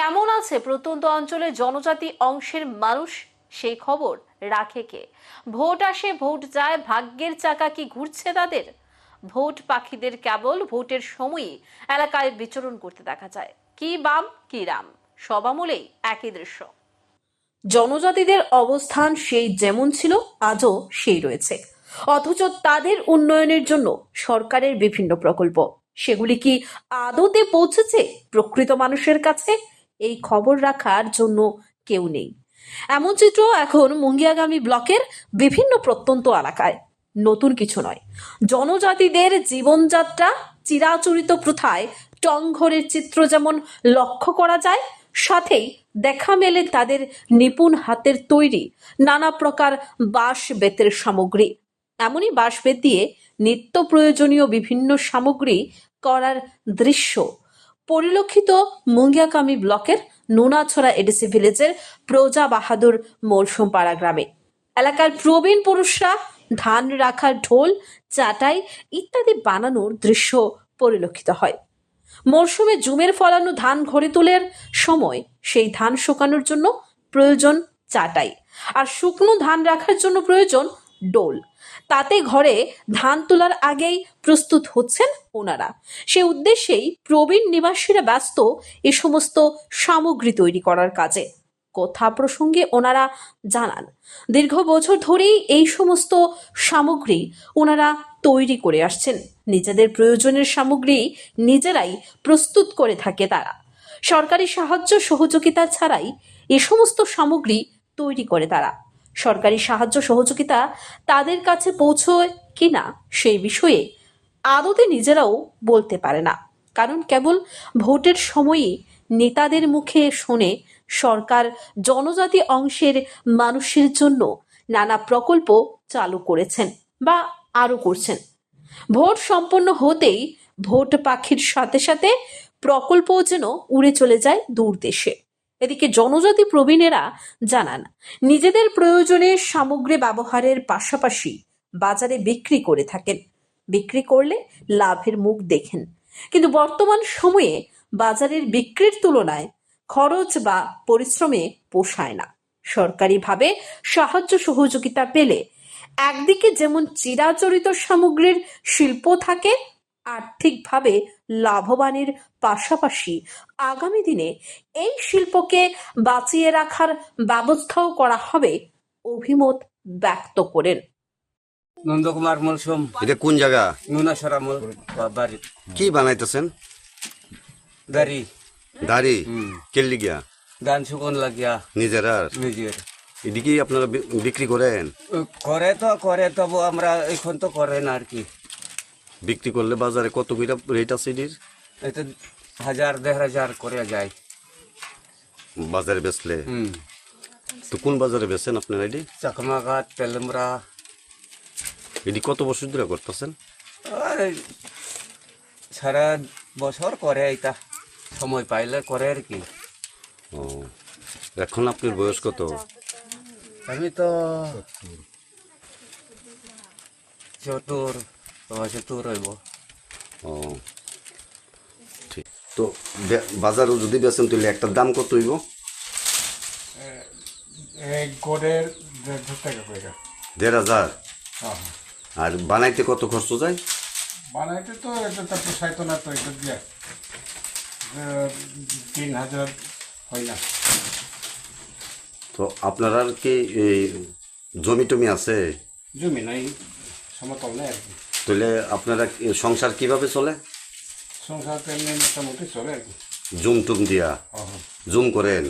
কেমন আছে প্রত্যন্ত অঞ্চলের জনজাতি অংশের মানুষ? সেই খবর রাখে কে? ভোট আসে, ভোট যায়, ভাগ্যের চাকা কি ঘুরছে তাদের? ভোট পাখিদের কেবল ভোটের সময়ই এলাকায় বিচরণ করতে দেখা যায়। কি বাম, কি রাম, সব আমলেই একই দৃশ্য। জনজাতিদের অবস্থান সেই যেমন ছিল, আজও সেই রয়েছে। অথচ তাদের উন্নয়নের জন্য সরকারের বিভিন্ন প্রকল্প। সেগুলি কি আদতে পৌঁছেছে প্রকৃত মানুষের কাছে? এই খবর রাখার জন্য কেউ নেই। এমন চিত্র এখন মুঙ্গিয়াগামী ব্লকের বিভিন্ন প্রত্যন্ত এলাকায়। নতুন কিছু নয়। জনজাতিদের জীবনযাত্রা চিরাচরিত প্রথায় টংঘরের চিত্র যেমন লক্ষ্য করা যায়, সাথেই দেখা মেলে তাদের নিপুণ হাতের তৈরি নানা প্রকার বাঁশ বেতের সামগ্রী। এমনই বাঁশ বেত দিয়ে নিত্য প্রয়োজনীয় বিভিন্ন সামগ্রী করার দৃশ্য পরিলক্ষিত মুঙ্গিয়াকামি ব্লকের নোনাছড়া এডিসি ভিলেজের প্রজা বাহাদুর মরসুমপাড়া গ্রামে। এলাকার প্রবীণ পুরুষরা ধান রাখার ঢোল, চাটাই ইত্যাদি বানানোর দৃশ্য পরিলক্ষিত হয়। মরশুমে জুমের ফলানো ধান ঘরে তোলার সময় সেই ধান শুকানোর জন্য প্রয়োজন চাটাই। আর শুকনো ধান রাখার জন্য প্রয়োজন ডোল। তাতে ঘরে ধান তোলার আগেই প্রস্তুত হচ্ছেন ওনারা। সে উদ্দেশ্যেই প্রবীণ নিবাসীরা ব্যস্ত এ সমস্ত সামগ্রী তৈরি করার কাজে। কথা প্রসঙ্গে ওনারা জানান, দীর্ঘ বছর ধরেই এই সমস্ত সামগ্রী ওনারা তৈরি করে আসছেন। নিজেদের প্রয়োজনের সামগ্রী নিজেরাই প্রস্তুত করে থাকে তারা। সরকারি সাহায্য সহযোগিতা ছাড়াই এ সমস্ত সামগ্রী তৈরি করে তারা। সরকারি সাহায্য সহযোগিতা তাদের কাছে পৌঁছয় কিনা সেই বিষয়ে আদতে নিজেরাও বলতে পারে না। কারণ কেবল ভোটের সময়ই নেতাদের মুখে শুনে সরকার জনজাতি অংশের মানুষের জন্য নানা প্রকল্প চালু করেছেন বা আরও করছেন। ভোট সম্পন্ন হতেই ভোট পাখির সাথে সাথে প্রকল্পও যেন উড়ে চলে যায় দূর দেশে। এদিকে জনজাতি প্রবীণেরা জানান, নিজেদের প্রয়োজনে সামগ্রী ব্যবহারের পাশাপাশি বাজারে বিক্রি করে থাকেন। বিক্রি করলে লাভের মুখ দেখেন। কিন্তু বর্তমান সময়ে বাজারের বিক্রির তুলনায় খরচ বা পরিশ্রমে পোষায় না। সরকারিভাবে সাহায্য সহযোগিতা পেলে একদিকে যেমন চিরাচরিত সামগ্রীর শিল্প থাকে আর্থিকভাবে লাভবানের পাশাপাশি আগামী দিনে এই শিল্পকে বাঁচিয়ে রাখার ব্যবস্থাও করা হবে অভিমত ব্যক্ত করেন। নন্দকুমার মলসুম এটা কোন জায়গা? নুনাসরা মল বাড়ি। কি বানাইতেছেন? দাড়ি। দাড়ি? কেল্লি গিয়া ধান শুকন লাগিয়া। নিজেরা নিজের। এদিকে আপনারা বিক্রি করেন? করে তো করে তবু আমরা এখন তো করে না আর কি। বিক্রি করলে বাজারে কত কইরা রেট আছে এটির? এটা হাজার দেড় হাজার করে যায়। বাজারে বেচলে? হুম। তো কোন বাজারে বেচেন আপনারা এটি চাকমাঘাট তেলমরা এটি কত বছর ধরে করতেছেন? আর সারা বছর করে এইটা সময় পাইলে করে আর কি। ও এখন আপনার বয়স কত? আমি তো চতুর। চতুর হইব ও ঠিক তো বাজারও যদি বেচেন তাহলে একটার দাম কত হইব এই দেড় টাকা করে দেড় হাজার আর বানাইতে কত খরচ যায় বানাইতে তো এটা তো পোষাইতো না তো এটা দিয়ে তিন হাজার হয় না তো আপনার আর কি এই জমি টমি আছে জমি নাই সমতল নেই আর কি তাহলে আপনারা সংসার কীভাবে চলে? সংসার মোটামুটি চলে আর কি। জুম টুম দিয়া। জুম করেন।